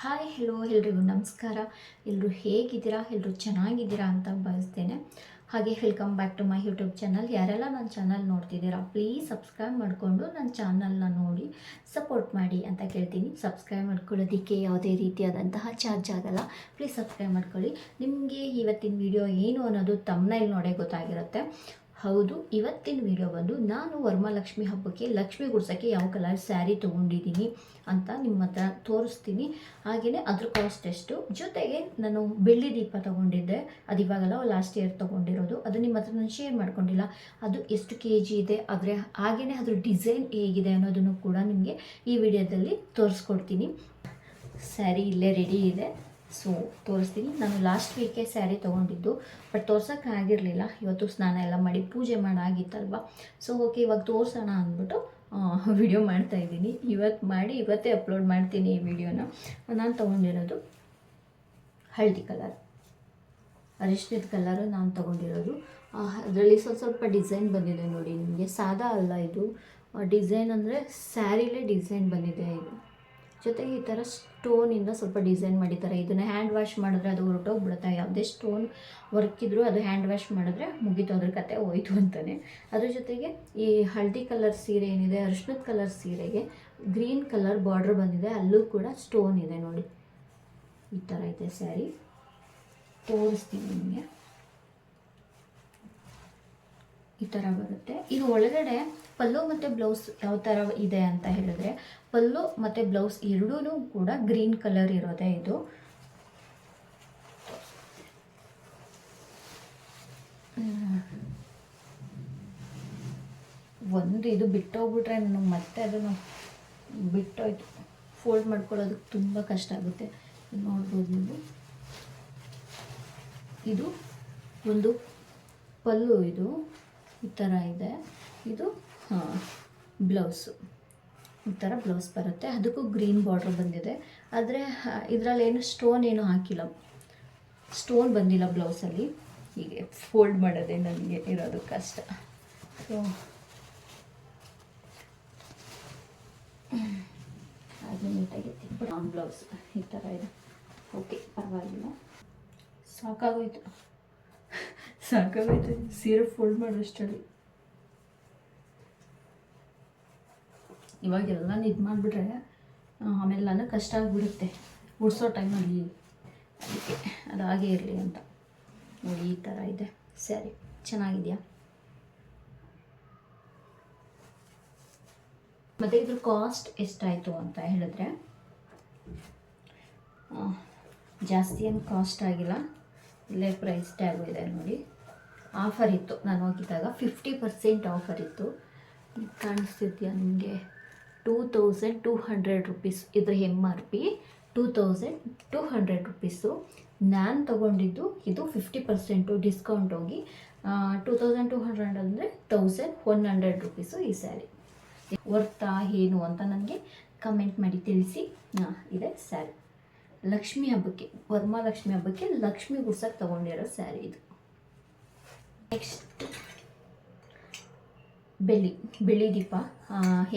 Hi hello ಎಲ್ರಿಗೂ ನಮಸ್ಕಾರ. ಎಲ್ಲರೂ ಹೇಗಿದ್ದೀರಾ? ಎಲ್ಲರೂ ಚೆನ್ನಾಗಿದ್ದೀರಾ ಅಂತ ಬಯಸ್ತೇನೆ ಹಾಗೆ welcome back to my YouTube channel ಯಾರೆಲ್ಲ ನನ್ನ ಚಾನಲ್ ನೋಡ್ತಿದ್ದೀರಾ ಪ್ಲೀಸ್ ಸಬ್ಸ್ಕ್ರೈಬ್ ಮಾಡಿಕೊಂಡು ನನ್ನ ಚಾನಲ್ನ ನೋಡಿ ಸಪೋರ್ಟ್ ಮಾಡಿ ಅಂತ ಕೇಳ್ತೀನಿ. ಸಬ್ಸ್ಕ್ರೈಬ್ ಮಾಡ್ಕೊಳ್ಳೋದಕ್ಕೆ ಯಾವುದೇ ರೀತಿಯಾದಂತಹ ಚಾರ್ಜ್ ಆಗಲ್ಲ. ಪ್ಲೀಸ್ ಸಬ್ಸ್ಕ್ರೈಬ್ ಮಾಡ್ಕೊಳ್ಳಿ. ನಿಮಗೆ ಇವತ್ತಿನ ವಿಡಿಯೋ ಏನು ಅನ್ನೋದು ತಮ್ಮನೇಲಿ ನೋಡೇ ಗೊತ್ತಾಗಿರುತ್ತೆ. ಹೌದು, ಇವತ್ತಿನ ವಿಡಿಯೋ ಬಂದು ನಾನು ವರ್ಮಾಲಕ್ಷ್ಮಿ ಹಬ್ಬಕ್ಕೆ ಲಕ್ಷ್ಮಿ ಗುಡ್ಸೋಕ್ಕೆ ಯಾವ ಕಲರ್ ಸ್ಯಾರಿ ತೊಗೊಂಡಿದ್ದೀನಿ ಅಂತ ನಿಮ್ಮ ಹತ್ರ ತೋರಿಸ್ತೀನಿ. ಹಾಗೆಯೇ ಅದ್ರ ಕಾಸ್ಟ್ ಎಷ್ಟು? ಜೊತೆಗೆ ನಾನು ಬೆಳ್ಳಿ ದೀಪ ತೊಗೊಂಡಿದ್ದೆ. ಅದು ಇವಾಗಲ್ಲ ಲಾಸ್ಟ್ ಇಯರ್ ತೊಗೊಂಡಿರೋದು. ಅದು ನಿಮ್ಮ ಹತ್ರ ನಾನು ಶೇರ್ ಮಾಡ್ಕೊಂಡಿಲ್ಲ. ಅದು ಎಷ್ಟು ಕೆ ಜಿ ಇದೆ? ಆದರೆ ಹಾಗೆಯೇ ಅದ್ರ ಡಿಸೈನ್ ಹೇಗಿದೆ ಅನ್ನೋದನ್ನು ಕೂಡ ನಿಮಗೆ ಈ ವಿಡಿಯೋದಲ್ಲಿ ತೋರಿಸ್ಕೊಡ್ತೀನಿ. ಸ್ಯಾರಿ ಇಲ್ಲೇ ರೆಡಿ ಇದೆ. ಸೊ, ತೋರಿಸ್ತೀನಿ. ನಾನು ಲಾಸ್ಟ್ ವೀಕೆ ಸ್ಯಾರಿ ತೊಗೊಂಡಿದ್ದು ಬಟ್ ತೋರ್ಸೋಕ್ಕಾಗಿರಲಿಲ್ಲ ಇವತ್ತು ಸ್ನಾನ ಎಲ್ಲ ಮಾಡಿ ಪೂಜೆ ಮಾಡಾಗಿತ್ತಲ್ವ? ಸೊ ಓಕೆ ಇವಾಗ ತೋರಿಸೋಣ ಅಂದ್ಬಿಟ್ಟು ವಿಡಿಯೋ ಮಾಡ್ತಾ ಇದ್ದೀನಿ. ಇವತ್ತು ಮಾಡಿ, ಇವತ್ತೇ ಅಪ್ಲೋಡ್ ಮಾಡ್ತೀನಿ ಈ ವಿಡಿಯೋನ ನಾನು ತೊಗೊಂಡಿರೋದು ಹಳದಿ ಕಲರ್ ಅರಿಶಿನದ ಕಲರು ನಾನು ತೊಗೊಂಡಿರೋದು. ಅದರಲ್ಲಿ ಸ್ವಲ್ಪ ಸ್ವಲ್ಪ ಡಿಸೈನ್ ಬಂದಿದೆ ನೋಡಿ. ನಿಮಗೆ ಸಾದಾ ಅಲ್ಲ ಇದು. ಡಿಸೈನ್ ಅಂದರೆ ಸ್ಯಾರಿಲೇ ಡಿಸೈನ್ ಬಂದಿದೆ ಇದು. ಜೊತೆಗೆ ಈ ಥರ ಸ್ಟೋನಿಂದ ಸ್ವಲ್ಪ ಡಿಸೈನ್ ಮಾಡಿದ್ದಾರೆ. ಇದನ್ನು ಹ್ಯಾಂಡ್ ವಾಶ್ ಮಾಡಿದ್ರೆ ಅದು ಹೊರಟೋಗ್ಬಿಡುತ್ತೆ ಯಾವುದೇ ಸ್ಟೋನ್ ವರ್ಕ್ ಇದ್ದರೂ ಅದು ಹ್ಯಾಂಡ್ ವಾಶ್ ಮಾಡಿದ್ರೆ ಮುಗೀತು, ಅದ್ರ ಕತೆ ಹೋಯ್ತು ಅಂತಾನೆ. ಅದ್ರ ಜೊತೆಗೆ ಈ ಹಳದಿ ಕಲರ್ ಸೀರೆ ಏನಿದೆ, ಅರಿಶಿನದ ಕಲರ್ ಸೀರೆಗೆ ಗ್ರೀನ್ ಕಲರ್ ಬಾರ್ಡ್ರ್ ಬಂದಿದೆ. ಅಲ್ಲೂ ಕೂಡ ಸ್ಟೋನ್ ಇದೆ ನೋಡಿ. ಈ ಥರ ಇದೆ ಸ್ಯಾರಿ ತೋರಿಸ್ತೀನಿ ನಿಮಗೆ. ಈ ಥರ ಬರುತ್ತೆ. ಇದು ಒಳಗಡೆ ಪಲ್ಲು ಮತ್ತು ಬ್ಲೌಸ್ ಯಾವ ಥರ ಇದೆ ಅಂತ ಹೇಳಿದ್ರೆ, ಪಲ್ಲು ಮತ್ತು ಬ್ಲೌಸ್ ಎರಡೂ ಕೂಡ ಗ್ರೀನ್ ಕಲರ್ ಇರೋದೇ ಇದು. ಒಂದು ಇದು ಬಿಟ್ಟೋಗ್ಬಿಟ್ರೆ ನಾನು ಮತ್ತೆ ಅದನ್ನು ಬಿಟ್ಟೋಯ್ತು. ಫೋಲ್ಡ್ ಮಾಡ್ಕೊಳ್ಳೋದಕ್ಕೆ ತುಂಬ ಕಷ್ಟ ಆಗುತ್ತೆ. ನೋಡ್ಬೋದು ನೀವು. ಇದು ಒಂದು ಪಲ್ಲು ಇದು. ಈ ಥರ ಇದೆ. ಇದು ಬ್ಲೌಸು ಈ ಥರ ಬ್ಲೌಸ್ ಬರುತ್ತೆ. ಅದಕ್ಕೂ ಗ್ರೀನ್ ಬಾರ್ಡ್ರ್ ಬಂದಿದೆ. ಆದರೆ ಇದರಲ್ಲಿ ಏನು ಸ್ಟೋನ್ ಏನು ಹಾಕಿಲ್ಲ. ಸ್ಟೋನ್ ಬಂದಿಲ್ಲ ಬ್ಲೌಸಲ್ಲಿ ಹೀಗೆ ಫೋಲ್ಡ್ ಮಾಡೋದೇ ನನಗೆ ಇರೋದು ಕಷ್ಟ. ಸೊ ಅದು ನೀಟಾಗಿ ಬ್ಲೌಸ್ ಈ ಥರ ಇದೆ. ಓಕೆ ಪರವಾಗಿಲ್ಲ. ಸಾಕಾಗೋಯ್ತು. ಸಾಕಾಗೋಯ್ತು ಸೀರೆ ಫೋಲ್ಡ್ ಮಾಡೋಷ್ಟರಲ್ಲಿ ಇವಾಗೆಲ್ಲ ಇದು ಮಾಡಿಬಿಟ್ರೆ ಆಮೇಲೆ ಕಷ್ಟ ಆಗಿಬಿಡುತ್ತೆ. ಉಡ್ಸೋ ಟೈಮಲ್ಲಿ ಅದಕ್ಕೆ, ಅದು ಹಾಗೇ ಇರಲಿ ಅಂತ. ನೋಡಿ, ಈ ಥರ ಇದೆ. ಸರಿ, ಚೆನ್ನಾಗಿದೆಯಾ? ಮತ್ತು ಇದ್ರ ಕಾಸ್ಟ್ ಎಷ್ಟಾಯಿತು ಅಂತ ಹೇಳಿದ್ರೆ ಜಾಸ್ತಿ ಏನು ಕಾಸ್ಟ್ ಆಗಿಲ್ಲ. ಇಲ್ಲೇ ಪ್ರೈಸ್ ಟ್ಯಾಗು ಇದೆ ನೋಡಿ. ಆಫರ್ ಇತ್ತು. ನಾನು ಹೋಗಿದ್ದಾಗ ಫಿಫ್ಟಿ ಪರ್ಸೆಂಟ್ ಆಫರ್ ಇತ್ತು. ಕಾಣಿಸ್ತಿದ್ಯಾ ನಿಮಗೆ? Two thousand two hundred rupees ಇದ್ರ M R P two thousand two hundred rupees ನಾನು ತೊಗೊಂಡಿದ್ದು ಇದು ಫಿಫ್ಟಿ ಪರ್ಸೆಂಟು ಡಿಸ್ಕೌಂಟ್ ಹೋಗಿ ಟೂ ತೌಸಂಡ್ ಟೂ ಹಂಡ್ರೆಡ್ ಅಂದರೆ ತೌಸಂಡ್ ಒನ್ ಹಂಡ್ರೆಡ್ ರುಪೀಸು ಈ ಸ್ಯಾರಿ. ವರ್ತಾ, ಏನು ಅಂತ ನನಗೆ ಕಮೆಂಟ್ ಮಾಡಿ ತಿಳಿಸಿ. ಹಾಂ ಇದೆ ಸ್ಯಾರಿ. ಲಕ್ಷ್ಮಿ ಹಬ್ಬಕ್ಕೆ ವರ್ಮಾಲಕ್ಷ್ಮಿ ಹಬ್ಬಕ್ಕೆ ಲಕ್ಷ್ಮಿ ಗುಡ್ಸಕ್ಕೆ ತೊಗೊಂಡಿರೋ ಸ್ಯಾರಿ ಇದು. ನೆಕ್ಸ್ಟ್ ಬೆಳ್ಳಿ ಬೆಳ್ಳಿ ದೀಪ.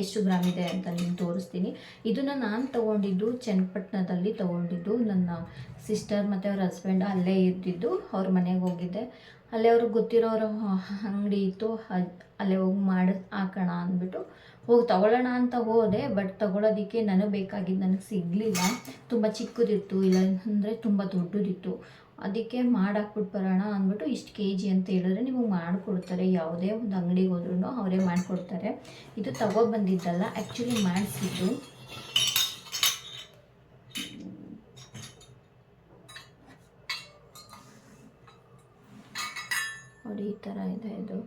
ಎಷ್ಟು ಗ್ರಾಮ್ ಇದೆ ಅಂತ ನಿಮ್ಗೆ ತೋರಿಸ್ತೀನಿ. ಇದನ್ನು ನಾನು ತೊಗೊಂಡಿದ್ದು ಚನ್ನಪಟ್ಟಣದಲ್ಲಿ ತೊಗೊಂಡಿದ್ದು ನನ್ನ ಸಿಸ್ಟರ್ ಮತ್ತು ಅವ್ರ ಹಸ್ಬೆಂಡ್ ಅಲ್ಲೇ ಇದ್ದಿದ್ದು, ಅವ್ರ ಮನೆಗೆ ಹೋಗಿದ್ದೆ. ಅಲ್ಲೇ ಅವ್ರಿಗೆ ಗೊತ್ತಿರೋರು ಅಂಗಡಿ ಇತ್ತು ಅಲ್ಲೇ ಹೋಗಿ ಮಾಡಿ, ಹಾಕೋಣ ಅಂದ್ಬಿಟ್ಟು ಹೋಗಿ ತಗೊಳ್ಳೋಣ ಅಂತ ಹೋದೆ ಬಟ್ ತಗೊಳ್ಳೋದಕ್ಕೆ ನನಗೆ ಬೇಕಾಗಿದ್ದು ನನಗೆ ಸಿಗಲಿಲ್ಲ. ತುಂಬ ಚಿಕ್ಕದಿತ್ತು, ಇಲ್ಲ ಅಂದರೆ ತುಂಬ ದೊಡ್ಡದಿತ್ತು. ಅದಕ್ಕೆ ಮಾಡಾಕ್ಬಿಟ್ಟು ಬರೋಣ ಅಂದ್ಬಿಟ್ಟು ಇಷ್ಟು ಕೆ ಜಿ ಅಂತ ಹೇಳಿದ್ರೆ ನಿಮಗೆ ಮಾಡಿಕೊಡ್ತಾರೆ. ಯಾವುದೇ ಒಂದು ಅಂಗಡಿಗೆ ಹೋದ್ರೂ ಅವರೇ ಮಾಡಿಕೊಡ್ತಾರೆ. ಇದು ತಗೊಬಂದಿದ್ದಲ್ಲ ಆ್ಯಕ್ಚುಲಿ ಮಾಡಿಸಿದ್ದು. ನೋಡಿ, ಈ ಥರ ಇದೆ ಇದು.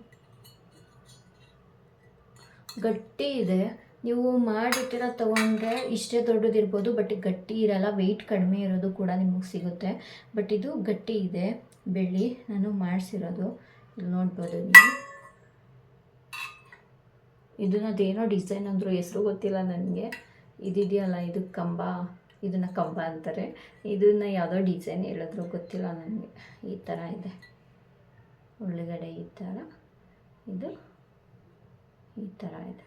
ಗಟ್ಟಿ ಇದೆ. ನೀವು ಮಾಡಿಟ್ಟಿರೋ ತೊಗೊಂಡ್ರೆ ಇಷ್ಟೇ ದೊಡ್ಡದಿರ್ಬೋದು ಬಟ್ ಗಟ್ಟಿ ಇರಲ್ಲ ವೆಯ್ಟ್ ಕಡಿಮೆ ಇರೋದು ಕೂಡ ನಿಮಗೆ ಸಿಗುತ್ತೆ. ಬಟ್ ಇದು ಗಟ್ಟಿ ಇದೆ, ಬೆಳ್ಳಿ ನಾನು ಮಾಡಿಸಿರೋದು. ಇಲ್ಲಿ ನೋಡ್ಬೋದು ನೀವು. ಇದನ್ನ ಅದೇನೋ ಡಿಸೈನ್ ಅಂದರು ಹೆಸರು ಗೊತ್ತಿಲ್ಲ ನನಗೆ. ಇದಿದೆಯಲ್ಲ, ಇದು ಕಂಬ, ಇದನ್ನು ಕಂಬ ಅಂತಾರೆ. ಇದನ್ನು ಯಾವುದೋ ಡಿಸೈನ್ ಹೇಳಿದ್ರು ಗೊತ್ತಿಲ್ಲ ನನಗೆ. ಈ ಥರ ಇದೆ. ಒಳಗಡೆ ಈ ಥರ ಇದು ಈ ಥರ ಇದೆ.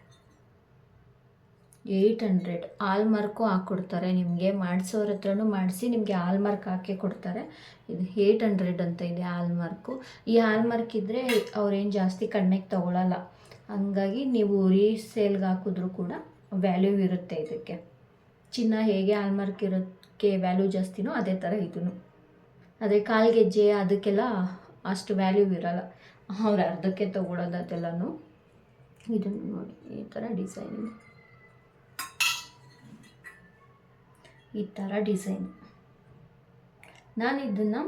ಏಯ್ಟ್ ಹಂಡ್ರೆಡ್ ಆಲ್ ಮಾರ್ಕು ಹಾಕ್ಕೊಡ್ತಾರೆ. ನಿಮಗೆ ಮಾಡಿಸೋರ ಹತ್ರನು ಮಾಡಿಸಿ ನಿಮಗೆ ಆಲ್ ಮಾರ್ಕ್ ಹಾಕಿ ಕೊಡ್ತಾರೆ. ಇದು ಏಯ್ಟ್ ಹಂಡ್ರೆಡ್ ಅಂತ ಇದೆ ಆಲ್ ಮಾರ್ಕು ಈ ಆಲ್ ಮಾರ್ಕ್ ಇದ್ದರೆ ಅವ್ರೇನು ಜಾಸ್ತಿ ಕಡಿಮೆಗೆ ತೊಗೊಳಲ್ಲ. ಹಂಗಾಗಿ ನೀವು ರೀಸೇಲ್ಗೆ ಹಾಕಿದ್ರೂ ಕೂಡ ವ್ಯಾಲ್ಯೂ ಇರುತ್ತೆ ಇದಕ್ಕೆ. ಚಿನ್ನ ಹೇಗೆ ಆಲ್ ಮಾರ್ಕ್ ಇರೋಕ್ಕೆ ವ್ಯಾಲ್ಯೂ ಜಾಸ್ತಿನೋ ಅದೇ ಥರ ಇದೂ ಅದೇ ಕಾಲು ಗೆಜ್ಜೆ ಅದಕ್ಕೆಲ್ಲ ಅಷ್ಟು ವ್ಯಾಲ್ಯೂ ಇರೋಲ್ಲ. ಅವ್ರು ಅರ್ಧಕ್ಕೆ ತೊಗೊಳೋದು ಅದೆಲ್ಲನೂ. ಇದನ್ನು ನೋಡಿ, ಈ ಥರ ಡಿಸೈನ್ ಈ ಥರ ಡಿಸೈನ್. ನಾನು ಇದನ್ನು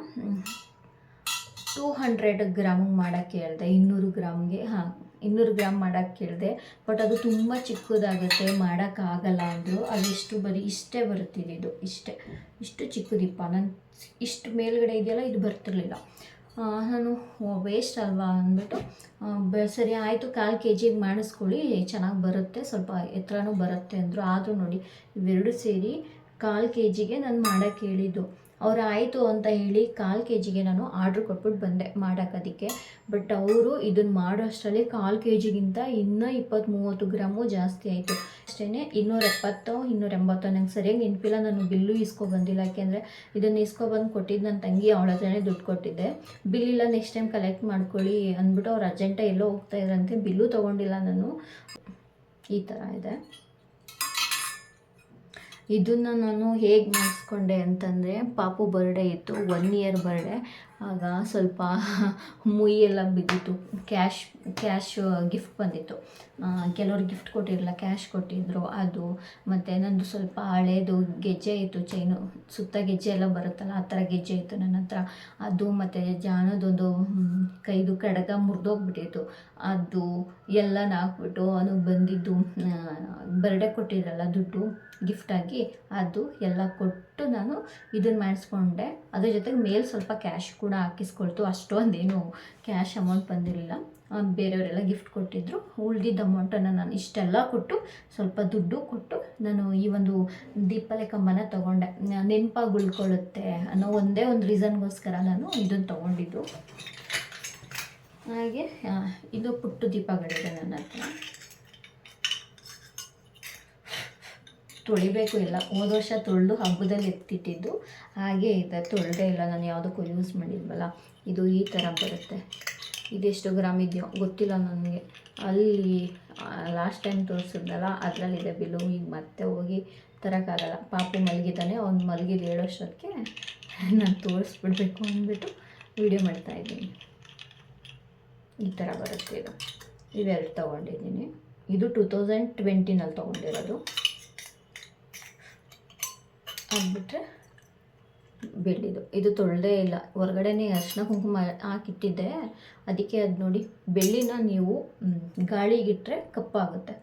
ಟೂ ಹಂಡ್ರೆಡ್ ಗ್ರಾಮಿಗೆ ಮಾಡೋಕ್ಕೆ ಹೇಳಿದೆ. ಇನ್ನೂರು ಗ್ರಾಮ್ಗೆ, ಹಾಂ, ಇನ್ನೂರು ಗ್ರಾಮ್ ಮಾಡೋಕ್ಕೆ ಕೇಳಿದೆ ಬಟ್ ಅದು ತುಂಬ ಚಿಕ್ಕದಾಗುತ್ತೆ, ಮಾಡೋಕ್ಕಾಗಲ್ಲ ಅಂದರು. ಅದೆಷ್ಟು ಬರೀ ಇಷ್ಟೇ ಬರುತ್ತಿದೆ ಇದು. ಇಷ್ಟೇ, ಇಷ್ಟು ಚಿಕ್ಕದಿಪ್ಪ ನಾನು ಇಷ್ಟು ಮೇಲ್ಗಡೆ ಇದೆಯಲ್ಲ, ಇದು ಬರ್ತಿರ್ಲಿಲ್ಲ. ನಾನು ವೇಸ್ಟ್ ಅಲ್ವಾ ಅಂದ್ಬಿಟ್ಟು ಸರಿ ಆಯಿತು, ಕಾಲು ಕೆ ಜಿಗೆ ಮಾಡಿಸ್ಕೊಳ್ಳಿ. ಚೆನ್ನಾಗಿ ಬರುತ್ತೆ. ಸ್ವಲ್ಪ ಎತ್ತರನೂ ಬರುತ್ತೆ ಅಂದರು. ಆದರೂ ನೋಡಿ, ಇವೆರಡು ಸೇರಿ ಕಾಲು ಕೆ ಜಿಗೆ ನಾನು ಮಾಡೋಕ್ಕೆ ಹೇಳಿದ್ದು. ಅವ್ರು ಆಯಿತು ಅಂತ ಹೇಳಿ ಕಾಲು ಕೆ ಜಿಗೆ ನಾನು ಆರ್ಡ್ರ್ ಕೊಟ್ಬಿಟ್ಟು ಬಂದೆ ಮಾಡೋಕ್ಕದಕ್ಕೆ ಬಟ್ ಅವರು ಇದನ್ನು ಮಾಡೋ ಅಷ್ಟರಲ್ಲಿ ಕಾಲು ಕೆ ಜಿಗಿಂತ ಇನ್ನೂ ಇಪ್ಪತ್ತು ಮೂವತ್ತು ಗ್ರಾಮು ಜಾಸ್ತಿ ಆಯಿತು. ಅಷ್ಟೇ ಇನ್ನೂರ ಎಪ್ಪತ್ತೋ, ಇನ್ನೂರ ಎಂಬತ್ತೋ ನಂಗೆ ಸರಿಯಾಗಿ ನೆನಪಿಲ್ಲ. ನಾನು ಬಿಲ್ಲು ಇಸ್ಕೊ ಬಂದಿಲ್ಲ. ಯಾಕೆಂದರೆ ಇದನ್ನು ಇಸ್ಕೊಬಂದು ಕೊಟ್ಟಿದ್ದು ನನ್ನ ತಂಗಿ ಅವಳ ಹತ್ರನೇ ದುಡ್ಡು ಕೊಟ್ಟಿದ್ದೆ. ಬಿಲ್ ಇಲ್ಲ ನೆಕ್ಸ್ಟ್ ಟೈಮ್ ಕಲೆಕ್ಟ್ ಮಾಡ್ಕೊಳ್ಳಿ ಅಂದ್ಬಿಟ್ಟು ಅವ್ರು ಅರ್ಜೆಂಟಾಗಿ ಎಲ್ಲೋ ಹೋಗ್ತಾ ಇದ್ರಂತೆ ಬಿಲ್ಲು ತೊಗೊಂಡಿಲ್ಲ ನಾನು. ಈ ಥರ ಇದೆ. ಇದನ್ನು ನಾನು ಹೇಗೆ ಮಾಡಿಸ್ಕೊಂಡೆ ಅಂತಂದರೆ ಪಾಪು ಬರ್ಡೇ ಇತ್ತು ಒನ್ ಇಯರ್ ಬರ್ಡೇ ಆಗ ಸ್ವಲ್ಪ ಮುಯ್ಯೆಲ್ಲ ಬಿದ್ದಿತ್ತು. ಕ್ಯಾಶ್ ಕ್ಯಾಶ್ ಗಿಫ್ಟ್ ಬಂದಿತ್ತು. ಕೆಲವರು ಗಿಫ್ಟ್ ಕೊಟ್ಟಿರಲಿಲ್ಲ, ಕ್ಯಾಶ್ ಕೊಟ್ಟಿದ್ದರು ಅದು. ಮತ್ತು ನಂದು ಸ್ವಲ್ಪ ಹಳೇದು ಗೆಜ್ಜೆ ಇತ್ತು, ಚೈನು. ಸುತ್ತ ಗೆಜ್ಜೆ ಎಲ್ಲ ಬರುತ್ತಲ್ಲ, ಆ ಥರ ಗೆಜ್ಜೆ ಇತ್ತು ನನ್ನ ಹತ್ರ. ಅದು ಮತ್ತು ಜಾನದೊಂದು ಕೈದು ಕಡಗ ಮುರಿದೋಗ್ಬಿಟ್ಟಿತ್ತು. ಅದು ಎಲ್ಲ ಹಾಕ್ಬಿಟ್ಟು ಅವನು ಬಂದಿದ್ದು ಬರ್ಡೆ ಕೊಟ್ಟಿರಲ್ಲ ದುಡ್ಡು, ಗಿಫ್ಟಾಗಿ, ಅದು ಎಲ್ಲ ಕೊಟ್ಟು ನಾನು ಇದನ್ನು ಮಾಡಿಸ್ಕೊಂಡೆ. ಅದ್ರ ಜೊತೆಗೆ ಮೇಲೆ ಸ್ವಲ್ಪ ಕ್ಯಾಶ್ ಕೂಡ ಹಾಕಿಸ್ಕೊಳ್ತು. ಅಷ್ಟೊಂದೇನು ಕ್ಯಾಶ್ ಅಮೌಂಟ್ ಬಂದಿರಲಿಲ್ಲ. ಬೇರೆಯವರೆಲ್ಲ ಗಿಫ್ಟ್ ಕೊಟ್ಟಿದ್ದರು ಉಳ್ದಿದ್ದ ಅಮೌಂಟನ್ನು ನಾನು ಇಷ್ಟೆಲ್ಲ ಕೊಟ್ಟು, ಸ್ವಲ್ಪ ದುಡ್ಡು ಕೊಟ್ಟು ನಾನು ಈ ಒಂದು ದೀಪಲೆ ಕಂಬನ ತೊಗೊಂಡೆ. ನೆನಪಾಗಿ ಉಳ್ಕೊಳ್ಳುತ್ತೆ ಅನ್ನೋ ಒಂದೇ ಒಂದು ರೀಸನ್ಗೋಸ್ಕರ ನಾನು ಇದನ್ನು ತೊಗೊಂಡಿದ್ದು. ಹಾಗೆ ಇದು ಪುಟ್ಟು ದೀಪಗಳಿದೆ ನನ್ನ ಹತ್ರ. ತೊಳಿಬೇಕು ಇಲ್ಲ ಹೋದ ವರ್ಷ ತೊಳೆದು ಹಬ್ಬದಲ್ಲಿ ಎತ್ತಿಟ್ಟಿದ್ದು. ಹಾಗೆ ಇದೆ. ತೊಳೆದೇ ಇಲ್ಲ. ನಾನು ಯಾವುದಕ್ಕೂ ಯೂಸ್ ಮಾಡಿದ್ವಲ್ಲ ಇದು ಈ ಥರ ಬರುತ್ತೆ. ಇದೆಷ್ಟು ಗ್ರಾಮ್ ಇದೆಯೋ? ಗೊತ್ತಿಲ್ಲ ನನಗೆ. ಅಲ್ಲಿ ಲಾಸ್ಟ್ ಟೈಮ್ ತೋರಿಸಿದ್ನಲ್ಲ, ಅದರಲ್ಲಿದೆ ಬಿಲ್ಲು. ಈಗ ಮತ್ತೆ ಹೋಗಿ ತರೋಕ್ಕಾಗಲ್ಲ ಪಾಪು ಮಲಗಿದ್ದಾನೆ ಅವ್ನು ಮಲಗಿದ್ದು ಹೇಳೋಷ್ಟೊತ್ತಿಗೆ ನಾನು ತೋರಿಸ್ಬಿಡ್ಬೇಕು ಅಂದ್ಬಿಟ್ಟು ವೀಡಿಯೋ ಮಾಡ್ತಾಯಿದ್ದೀನಿ ಈ ಥರ ಬರುತ್ತೆ ಇದು. ಇವೆರಡು ತೊಗೊಂಡಿದ್ದೀನಿ. ಇದು ಟೂ ತೌಸಂಡ್ ಟ್ವೆಂಟಿನಲ್ಲಿ ತೊಗೊಂಡಿರೋದು. ಅದ್ಬಿಟ್ರೆ ಬೆಳ್ಳಿದು ಇದು ತೊಳೆದೇ ಇಲ್ಲ. ಹೊರಗಡೆನೇ ಅರಿಶಿನ ಕುಂಕುಮ ಹಾಕಿಟ್ಟಿದ್ದೆ. ಅದಕ್ಕೆ ಅದು ನೋಡಿ ಬೆಳ್ಳಿನ ನೀವು ಗಾಳಿಗಿಟ್ಟರೆ ಕಪ್ಪಾಗುತ್ತೆ.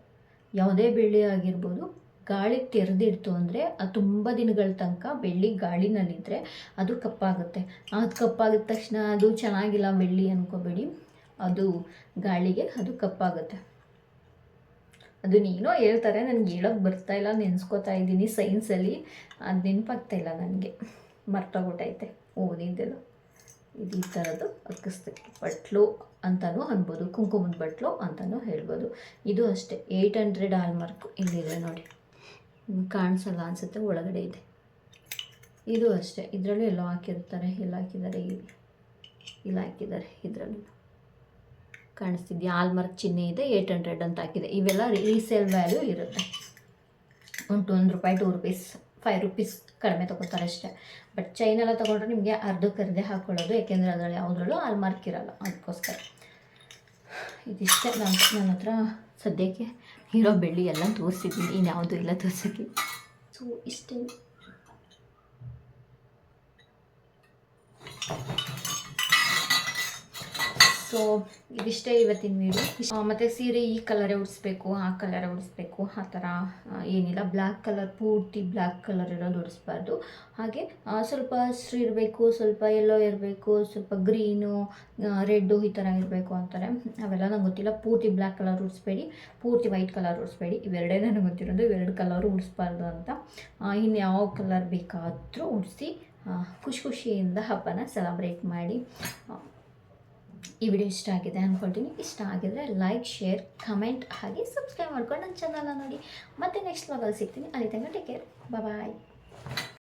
ಯಾವುದೇ ಬೆಳ್ಳಿ ಆಗಿರ್ಬೋದು, ಗಾಳಿ ತೆರೆದಿಡ್ತು ಅಂದರೆ ಅದು ತುಂಬ ದಿನಗಳ ತನಕ ಬೆಳ್ಳಿ ಗಾಳಿನಲ್ಲಿದ್ದರೆ ಅದು ಕಪ್ಪಾಗುತ್ತೆ. ಅದು ಕಪ್ಪಾಗಿದ ತಕ್ಷಣ ಅದು ಚೆನ್ನಾಗಿಲ್ಲ ಬೆಳ್ಳಿ ಅನ್ಕೋಬೇಡಿ. ಅದು ಗಾಳಿಗೆ ಅದು ಕಪ್ಪಾಗುತ್ತೆ. ಅದು ನೀನೋ ಹೇಳ್ತಾರೆ, ನನಗೆ ಹೇಳೋಕ್ಕೆ ಬರ್ತಾ ಇಲ್ಲ, ನೆನೆಸ್ಕೋತಾ ಇದ್ದೀನಿ ಸೈನ್ಸಲ್ಲಿ ಅದು ನೆನಪಾಗ್ತಾ ಇಲ್ಲ ನನಗೆ. ಮರ್ತೋಗ್ಬಿಟ್ಟೈತೆ ಓದಿದ್ದೆಲ್ಲ. ಇದು ಈ ಥರದ್ದು ಅಕ್ಕಸ್ತಿಕ್ಕೆ ಬಟ್ಲು ಅಂತಲೂ ಅನ್ಬೋದು ಕುಂಕುಮದ ಬಟ್ಲು ಅಂತಲೂ ಹೇಳ್ಬೋದು. ಇದು ಅಷ್ಟೇ ಏಯ್ಟ್ ಹಂಡ್ರೆಡ್ ಆಲ್ಮಾರ್ಕ್ ಇಲ್ಲಿದೆ ನೋಡಿ. ಕಾಣಿಸಲ್ಲ ಅನಿಸುತ್ತೆ, ಒಳಗಡೆ ಇದೆ. ಇದು ಅಷ್ಟೇ, ಇದರಲ್ಲೂ ಎಲ್ಲೋ ಹಾಕಿರ್ತಾರೆ, ಎಲ್ಲ ಹಾಕಿದ್ದಾರೆ ಇಲ್ಲಿ ಹಾಕಿದ್ದಾರೆ, ಇದರಲ್ಲೂ. ಕಾಣಿಸ್ತಿದ್ಯಾ? ಆಲ್ಮಾರ್ಕ್ ಚಿಹ್ನೆ ಇದೆ ಏಯ್ಟ್ ಹಂಡ್ರೆಡ್ ಅಂತ ಹಾಕಿದೆ. ಇವೆಲ್ಲ ರೀಸೇಲ್ ವ್ಯಾಲ್ಯೂ ಇರುತ್ತೆ. ಒಂದು ಒಂದು ರೂಪಾಯಿ ಟೂ ರುಪೀಸ್ ಫೈವ್ ರುಪೀಸ್ ಕಡಿಮೆ ತೊಗೋತಾರೆ ಅಷ್ಟೇ. ಬಟ್ ಚೈನ್ ಎಲ್ಲ ತೊಗೊಂಡ್ರೆ ನಿಮಗೆ ಅರ್ಧಕ್ಕರ್ಧೆ ಹಾಕ್ಕೊಳ್ಳೋದು ಯಾಕೆಂದರೆ ಅದರಲ್ಲಿ ಯಾವುದ್ರಲ್ಲೂ ಆಲ್ಮಾರ್ಕ್ ಇರಲ್ಲ ಅದಕ್ಕೋಸ್ಕರ. ಇದಿಷ್ಟೇ ನಾನು ನನ್ನ ಹತ್ರ. ಸದ್ಯಕ್ಕೆ ಇರೋ ಬೆಳ್ಳಿ ಎಲ್ಲ ತೋರಿಸಿದ್ದೀನಿ ಇನ್ಯಾವುದು ಇಲ್ಲ ತೋರಿಸೋಕ್ಕೆ. ಸೊ ಇಷ್ಟೇ ಸೊ ಇದಿಷ್ಟೇ ಇವತ್ತಿನ ವೀಡಿಯೋ ಮತ್ತು ಸೀರೆ ಈ ಕಲರೇ ಉಡಿಸ್ಬೇಕು, ಆ ಕಲರೇ ಉಡಿಸ್ಬೇಕು, ಆ ಥರ ಏನಿಲ್ಲ. ಬ್ಲ್ಯಾಕ್ ಕಲರ್ ಪೂರ್ತಿ ಬ್ಲ್ಯಾಕ್ ಕಲರ್ ಇರೋದು ಉಡಿಸ್ಬಾರ್ದು. ಹಾಗೆ ಸ್ವಲ್ಪ ಹಸಿರು ಇರಬೇಕು, ಸ್ವಲ್ಪ ಎಲ್ಲೋ ಇರಬೇಕು, ಸ್ವಲ್ಪ ಗ್ರೀನು ರೆಡ್ಡು ಈ ಥರ ಇರಬೇಕು ಅಂತಾರೆ. ಅವೆಲ್ಲ ನಂಗೆ ಗೊತ್ತಿಲ್ಲ. ಪೂರ್ತಿ ಬ್ಲ್ಯಾಕ್ ಕಲರ್ ಉಡಿಸ್ಬೇಡಿ, ಪೂರ್ತಿ ವೈಟ್ ಕಲರ್ ಉಡಿಸ್ಬೇಡಿ. ಇವೆರಡೇ ನನಗೆ ಗೊತ್ತಿರೋದು. ಇವೆರಡು ಕಲರ್ ಉಡಿಸ್ಬಾರ್ದು ಅಂತ. ಇನ್ನು ಯಾವ ಕಲರ್ ಬೇಕಾದರೂ ಉಡಿಸಿ ಖುಷಿ ಖುಷಿಯಿಂದ ಹಬ್ಬನ ಸೆಲೆಬ್ರೇಟ್ ಮಾಡಿ. ಈ ವಿಡಿಯೋ ಇಷ್ಟ ಆಗಿದೆ ಅಂದ್ಕೊಳ್ತೀನಿ ಇಷ್ಟ ಆಗಿದ್ರೆ ಲೈಕ್ ಶೇರ್ ಕಮೆಂಟ್ ಹಾಗೆ ಸಬ್ಸ್ಕ್ರೈಬ್ ಮಾಡ್ಕೊಂಡು ನನ್ನ ಚಾನಲ್ನ ನೋಡಿ. ಮತ್ತೆ ನೆಕ್ಸ್ಟ್ ವ್ಲಾಗಲ್ಲಿ ಸಿಗ್ತೀನಿ. ಅಲ್ಲಿ ತನಕ ಟೇಕ್ ಕೇರ್ ಬಾಯ್